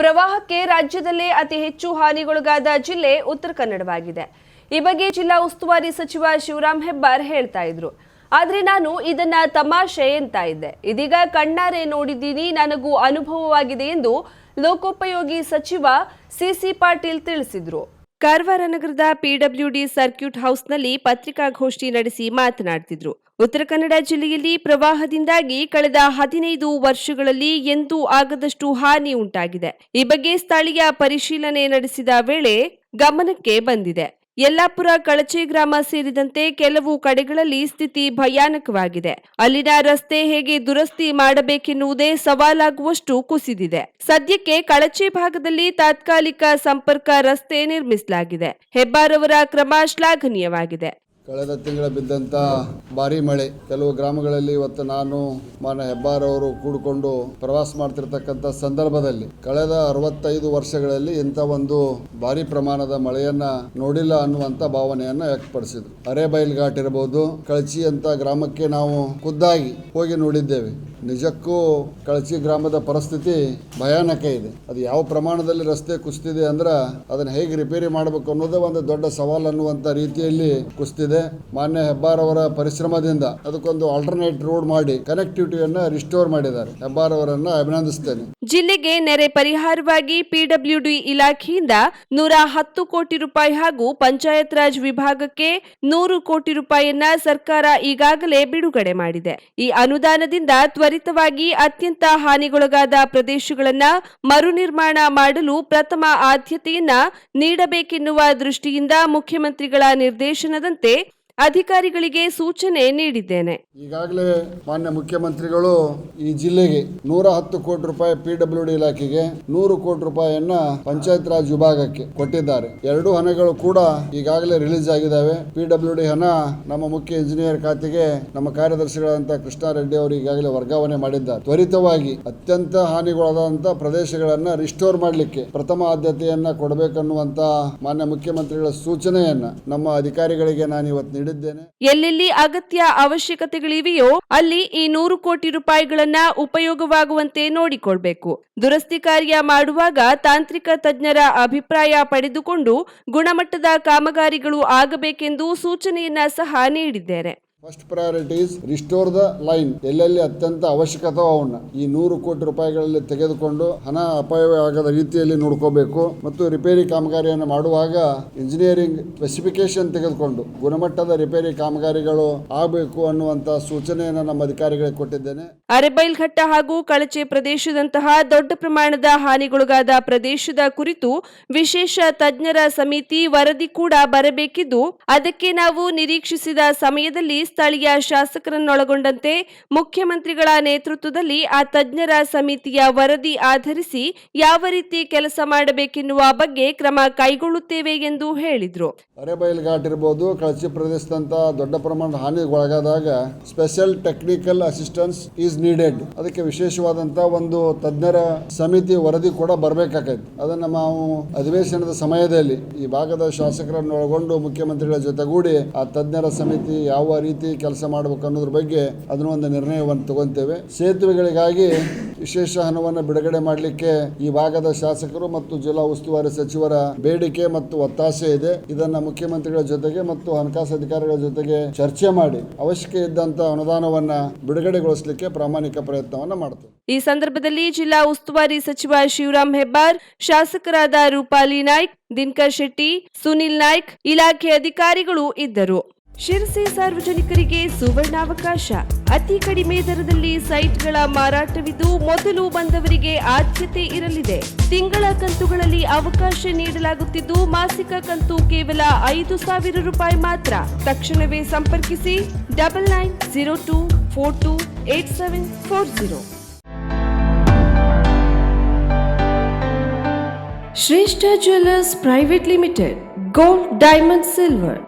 ಪ್ರವಾಹಕ್ಕೆ ರಾಜ್ಯದಲ್ಲೇ ಅತಿ ಹೆಚ್ಚು ಹಾನಿಗೊಳಗಾದ ಜಿಲ್ಲೆ ಉತ್ತರ ಕನ್ನಡವಾಗಿದೆ. ಈ ಬಗ್ಗೆ ಜಿಲ್ಲಾ ಉಸ್ತುವಾರಿ ಸಚಿವ ಶಿವರಾಮ್ ಹೆಬ್ಬಾರ್ ಹೇಳ್ತಾ ಇದ್ರು. ಆದ್ರೆ ನಾನು ಇದನ್ನ ತಮಾಷೆ ಅಂತ ಇದ್ದೆ. ಇದೀಗ ಕಣ್ಣಾರೆ ನೋಡಿದ್ದೀನಿ, ನನಗೂ ಅನುಭವವಾಗಿದೆ ಎಂದು ಲೋಕೋಪಯೋಗಿ ಸಚಿವ ಸಿಸಿ ಪಾಟೀಲ್ ತಿಳಿಸಿದ್ರು. ಕಾರವಾರ ನಗರದ ಪಿಡಬ್ಲ್ಯೂಡಿ ಸರ್ಕ್ಯೂಟ್ ಹೌಸ್ನಲ್ಲಿ ಪತ್ರಿಕಾಗೋಷ್ಠಿ ನಡೆಸಿ ಮಾತನಾಡ್ತಿದ್ರು. ಉತ್ತರ ಕನ್ನಡ ಜಿಲ್ಲೆಯಲ್ಲಿ ಪ್ರವಾಹದಿಂದಾಗಿ ಕಳೆದ ಹದಿನೈದು ವರ್ಷಗಳಲ್ಲಿ ಎಂದೂ ಆಗದಷ್ಟು ಹಾನಿ ಉಂಟಾಗಿದೆ. ಈ ಬಗ್ಗೆ ಸ್ಥಳೀಯ ಪರಿಶೀಲನೆ ನಡೆಸಿದ ವೇಳೆ ಗಮನಕ್ಕೆ ಬಂದಿದೆ. ಯಲ್ಲಾಪುರ ಕಳಚೆ ಗ್ರಾಮ ಸೇರಿದಂತೆ ಕೆಲವು ಕಡೆಗಳಲ್ಲಿ ಸ್ಥಿತಿ ಭಯಾನಕವಾಗಿದೆ. ಅಲ್ಲಿನ ರಸ್ತೆ ಹೇಗೆ ದುರಸ್ತಿ ಮಾಡಬೇಕೆನ್ನುವುದೇ ಸವಾಲಾಗುವಷ್ಟು ಕುಸಿದಿದೆ. ಸದ್ಯಕ್ಕೆ ಕಳಚೆ ಭಾಗದಲ್ಲಿ ತಾತ್ಕಾಲಿಕ ಸಂಪರ್ಕ ರಸ್ತೆ ನಿರ್ಮಿಸಲಾಗಿದೆ. ಹೆಬ್ಬಾರವರ ಕ್ರಮ ಶ್ಲಾಘನೀಯವಾಗಿದೆ. ಕಳೆದ ತಿಂಗಳ ಬಿದ್ದಂಥ ಭಾರಿ ಮಳೆ. ಕೆಲವು ಗ್ರಾಮಗಳಲ್ಲಿ ಇವತ್ತು ನಾನು ಮಾನ ಹೆಬ್ಬಾರವರು ಕೂಡಿಕೊಂಡು ಪ್ರವಾಸ ಮಾಡ್ತಿರ್ತಕ್ಕಂಥ ಸಂದರ್ಭದಲ್ಲಿ ಕಳೆದ ಅರವತ್ತೈದು ವರ್ಷಗಳಲ್ಲಿ ಇಂಥ ಒಂದು ಭಾರಿ ಪ್ರಮಾಣದ ಮಳೆಯನ್ನ ನೋಡಿಲ್ಲ ಅನ್ನುವಂಥ ಭಾವನೆಯನ್ನ ವ್ಯಕ್ತಪಡಿಸಿದ್ರು. ಅರೆಬೈಲ್ ಘಾಟ್ ಇರಬಹುದು ಕಳಚಿ ಅಂತ ಗ್ರಾಮಕ್ಕೆ ನಾವು ಖುದ್ದಾಗಿ ಹೋಗಿ ನೋಡಿದ್ದೇವೆ. ನಿಜಕ್ಕೂ ಕಳಚಿ ಗ್ರಾಮದ ಪರಿಸ್ಥಿತಿ ಭಯಾನಕ ಇದೆ. ಅದು ಯಾವ ಪ್ರಮಾಣದಲ್ಲಿ ರಸ್ತೆ ಕುಸ್ತಿದೆ ಅಂದ್ರೆ ಅದನ್ನ ಹೇಗೆ ರಿಪೇರಿ ಮಾಡಬೇಕು ಅನ್ನೋದೇ ಒಂದು ದೊಡ್ಡ ಸವಾಲು ಅನ್ನುವಂಥ ರೀತಿಯಲ್ಲಿ ಕುಸಿದಿದೆ ಮಾನ್ಯ ಹೆಬ್ಬಾರ್ ಅವರ ಪರಿಶ್ರಮದಿಂದ ಅದಕ್ಕೊಂದು ಆಲ್ಟರ್ನೇಟ್ ರೋಡ್ ಮಾಡಿ ಕನೆಕ್ಟಿವಿಟಿಯನ್ನ ರಿಸ್ಟೋರ್ ಮಾಡಿದ್ದಾರೆ. ಹೆಬ್ಬಾರ್ ಅವರನ್ನ ಅಭಿನಂದಿಸುತ್ತೇನೆ ಜಿಲ್ಲೆಗೆ ನೆರೆ ಪರಿಹಾರವಾಗಿ ಪಿಡಬ್ಲ್ಯೂಡಿ ಇಲಾಖೆಯಿಂದ ನೂರ ಹತ್ತು ಕೋಟಿ ರೂಪಾಯಿ ಹಾಗೂ ಪಂಚಾಯತ್ ರಾಜ್ ವಿಭಾಗಕ್ಕೆ ನೂರು ಕೋಟಿ ರೂಪಾಯಿಯನ್ನ ಸರ್ಕಾರ ಈಗಾಗಲೇ ಬಿಡುಗಡೆ ಮಾಡಿದೆ. ಈ ಅನುದಾನದಿಂದ ತ್ವರಿತವಾಗಿ ಅತ್ಯಂತ ಹಾನಿಗೊಳಗಾದ ಪ್ರದೇಶಗಳನ್ನ ಮರು ನಿರ್ಮಾಣ ಮಾಡಲು ಪ್ರಥಮ ಆದ್ಯತೆಯನ್ನ ನೀಡಬೇಕೆನ್ನುವ ದೃಷ್ಟಿಯಿಂದ ಮುಖ್ಯಮಂತ್ರಿಗಳ ನಿರ್ದೇಶನದಂತೆ ಅಧಿಕಾರಿಗಳಿಗೆ ಸೂಚನೆ ನೀಡಿದ್ದೇನೆ. ಈಗಾಗಲೇ ಮಾನ್ಯ ಮುಖ್ಯಮಂತ್ರಿಗಳು ಈ ಜಿಲ್ಲೆಗೆ ನೂರ ಹತ್ತು ಕೋಟಿ ರೂಪಾಯಿ ಪಿ ಡಬ್ಲ್ಯೂ ಡಿ ಇಲಾಖೆಗೆ ನೂರು ಕೋಟಿ ರೂಪಾಯಿಯನ್ನ ಪಂಚಾಯತ್ ರಾಜ್ ವಿಭಾಗಕ್ಕೆ ಕೊಟ್ಟಿದ್ದಾರೆ. ಎರಡು ಹಣಗಳು ಕೂಡ ಈಗಾಗಲೇ ರಿಲೀಸ್ ಆಗಿದ್ದಾವೆ. ಪಿ ಡಬ್ಲ್ಯೂ ಡಿ ಹಣ ನಮ್ಮ ಮುಖ್ಯ ಇಂಜಿನಿಯರ್ ಖಾತೆಗೆ ನಮ್ಮ ಕಾರ್ಯದರ್ಶಿಗಳಾದಂತಹ ಕೃಷ್ಣಾರೆಡ್ಡಿ ಅವರು ಈಗಾಗಲೇ ವರ್ಗಾವಣೆ ಮಾಡಿದ್ದಾರೆ. ತ್ವರಿತವಾಗಿ ಅತ್ಯಂತ ಹಾನಿಗೊಳಗಾದಂತ ಪ್ರದೇಶಗಳನ್ನ ರಿಸ್ಟೋರ್ ಮಾಡಲಿಕ್ಕೆ ಪ್ರಥಮ ಆದ್ಯತೆಯನ್ನ ಕೊಡಬೇಕನ್ನುವಂತಹ ಮಾನ್ಯ ಮುಖ್ಯಮಂತ್ರಿಗಳ ಸೂಚನೆಯನ್ನ ನಮ್ಮ ಅಧಿಕಾರಿಗಳಿಗೆ ನಾನು ಇವತ್ತು ನೀಡಿದ್ದೇನೆ ಎಲ್ಲೆಲ್ಲಿ ಅಗತ್ಯ ಅವಶ್ಯಕತೆಗಳಿವೆಯೋ ಅಲ್ಲಿ ಈ ನೂರು ಕೋಟಿ ರೂಪಾಯಿಗಳನ್ನ ಉಪಯೋಗವಾಗುವಂತೆ ನೋಡಿಕೊಳ್ಬೇಕು. ದುರಸ್ತಿ ಕಾರ್ಯ ಮಾಡುವಾಗ ತಾಂತ್ರಿಕ ತಜ್ಞರ ಅಭಿಪ್ರಾಯ ಪಡೆದುಕೊಂಡು ಗುಣಮಟ್ಟದ ಕಾಮಗಾರಿಗಳು ಆಗಬೇಕೆಂದು ಸೂಚನೆಯನ್ನ ಸಹ ನೀಡಿದ್ದೇನೆ. First priorities restore the line ಎಲ್ಲೆಲ್ಲಿ ಅತ್ಯಂತ ಅವಶ್ಯಕತೆ ಅವನ್ನ. ಈ ನೂರು ಕೋಟಿ ರೂಪಾಯಿಗಳಲ್ಲಿ ತೆಗೆದುಕೊಂಡು ಹಣ ಅಪಾಯವಾಗದ ರೀತಿಯಲ್ಲಿ ನೋಡ್ಕೋಬೇಕು. ಮತ್ತು ರಿಪೇರಿ ಕಾಮಗಾರಿಯನ್ನು ಮಾಡುವಾಗ ಇಂಜಿನಿಯರಿಂಗ್ ಸ್ಪೆಸಿಫಿಕೇಶನ್ ತೆಗೆದುಕೊಂಡು ಗುಣಮಟ್ಟದ ರಿಪೇರಿ ಕಾಮಗಾರಿಗಳು ಆಗಬೇಕು ಅನ್ನುವಂತ ಸೂಚನೆಯನ್ನು ನಮ್ಮ ಅಧಿಕಾರಿಗಳಿಗೆ ಕೊಟ್ಟಿದ್ದೇನೆ. ಅರೆಬೈಲ್ಘಟ್ಟ ಹಾಗೂ ಕಳಚೆ ಪ್ರದೇಶದಂತಹ ದೊಡ್ಡ ಪ್ರಮಾಣದ ಹಾನಿಗೊಳಗಾದ ಪ್ರದೇಶದ ಕುರಿತು ವಿಶೇಷ ತಜ್ಞರ ಸಮಿತಿ ವರದಿ ಕೂಡ ಬರಬೇಕಿದ್ದು, ಅದಕ್ಕೆ ನಾವು ನಿರೀಕ್ಷಿಸಿದ ಸಮಯದಲ್ಲಿ ಸ್ಥಳೀಯ ಶಾಸಕರನ್ನೊಳಗೊಂಡಂತೆ ಮುಖ್ಯಮಂತ್ರಿಗಳ ನೇತೃತ್ವದಲ್ಲಿ ಆ ತಜ್ಞರ ಸಮಿತಿಯ ವರದಿ ಆಧರಿಸಿ ಯಾವ ರೀತಿ ಕೆಲಸ ಮಾಡಬೇಕೆನ್ನುವ ಬಗ್ಗೆ ಕ್ರಮ ಕೈಗೊಳ್ಳುತ್ತೇವೆ ಎಂದು ಹೇಳಿದರು. ಅರೆಬೈಲ್ ಘಾಟ್ ಇರಬಹುದು ಕಳಚಿ ಪ್ರದೇಶದಂತ ದೊಡ್ಡ ಪ್ರಮಾಣದ ಹಾನಿಗೆ ಒಳಗಾದಾಗ special technical assistance is needed ಅದಕ್ಕೆ ವಿಶೇಷವಾದಂತ ಒಂದು ತಜ್ಞರ ಸಮಿತಿ ವರದಿ ಕೂಡ ಬರಬೇಕಾಗೈತೆ. ಅದನ್ನ ನಾವು ಅಧಿವೇಶನದ ಸಮಯದಲ್ಲಿ ಈ ಭಾಗದ ಶಾಸಕರನ್ನು ಒಳಗೊಂಡು ಮುಖ್ಯಮಂತ್ರಿಗಳ ಜೊತೆಗೂಡಿ ಆ ತಜ್ಞರ ಸಮಿತಿ ಯಾವ ರೀತಿ ಕೆಲಸ ಮಾಡಬೇಕು ಅನ್ನೋದ್ರ ಬಗ್ಗೆ ಅದನ್ನ ಒಂದು ನಿರ್ಣಯವನ್ನು ತಗೊಂತೇವೆ. ಸೇತುವೆಗಳಿಗಾಗಿ ವಿಶೇಷ ಹಣವನ್ನು ಬಿಡುಗಡೆ ಮಾಡಲಿಕ್ಕೆ ಈ ಭಾಗದ ಶಾಸಕರು ಮತ್ತು ಜಿಲ್ಲಾ ಉಸ್ತುವಾರಿ ಸಚಿವರ ಬೇಡಿಕೆ ಮತ್ತು ಒತ್ತಾಸೆ ಇದೆ. ಇದನ್ನ ಮುಖ್ಯಮಂತ್ರಿಗಳ ಜೊತೆಗೆ ಮತ್ತು ಹಣಕಾಸು ಅಧಿಕಾರಿಗಳ ಜೊತೆಗೆ ಚರ್ಚೆ ಮಾಡಿ ಅವಶ್ಯಕ ಇದ್ದಂತ ಅನುದಾನವನ್ನ ಬಿಡುಗಡೆಗೊಳಿಸಲಿಕ್ಕೆ ಪ್ರಾಮಾಣಿಕ ಪ್ರಯತ್ನವನ್ನ ಮಾಡುತ್ತೇವೆ ಈ ಸಂದರ್ಭದಲ್ಲಿ ಜಿಲ್ಲಾ ಉಸ್ತುವಾರಿ ಸಚಿವ ಶಿವರಾಮ್ ಹೆಬ್ಬಾರ್, ಶಾಸಕರಾದ ರೂಪಾಲಿ ನಾಯ್ಕ್, ದಿನಕರ್ ಶೆಟ್ಟಿ, ಸುನಿಲ್ ನಾಯ್ಕ್ ಇಲಾಖೆ ಅಧಿಕಾರಿಗಳು ಇದ್ದರು. ಶಿರಸಿ ಸಾರ್ವಜನಿಕರಿಗೆ ಸುವರ್ಣಾವಕಾಶ. ಅತಿ ಕಡಿಮೆ ದರದಲ್ಲಿ ಸೈಟ್ಗಳ ಮಾರಾಟವಿದ್ದು ಮೊದಲು ಬಂದವರಿಗೆ ಆದ್ಯತೆ ಇರಲಿದೆ. ತಿಂಗಳ ಕಂತುಗಳಲ್ಲಿ ಅವಕಾಶ ನೀಡಲಾಗುತ್ತಿದ್ದು ಮಾಸಿಕ ಕಂತು ಕೇವಲ ಐದು ಸಾವಿರ ರೂಪಾಯಿ ಮಾತ್ರ. ತಕ್ಷಣವೇ ಸಂಪರ್ಕಿಸಿ double nine zero two four two eight seven four zero. Shreshta jewellers private limited, gold, diamond, silver.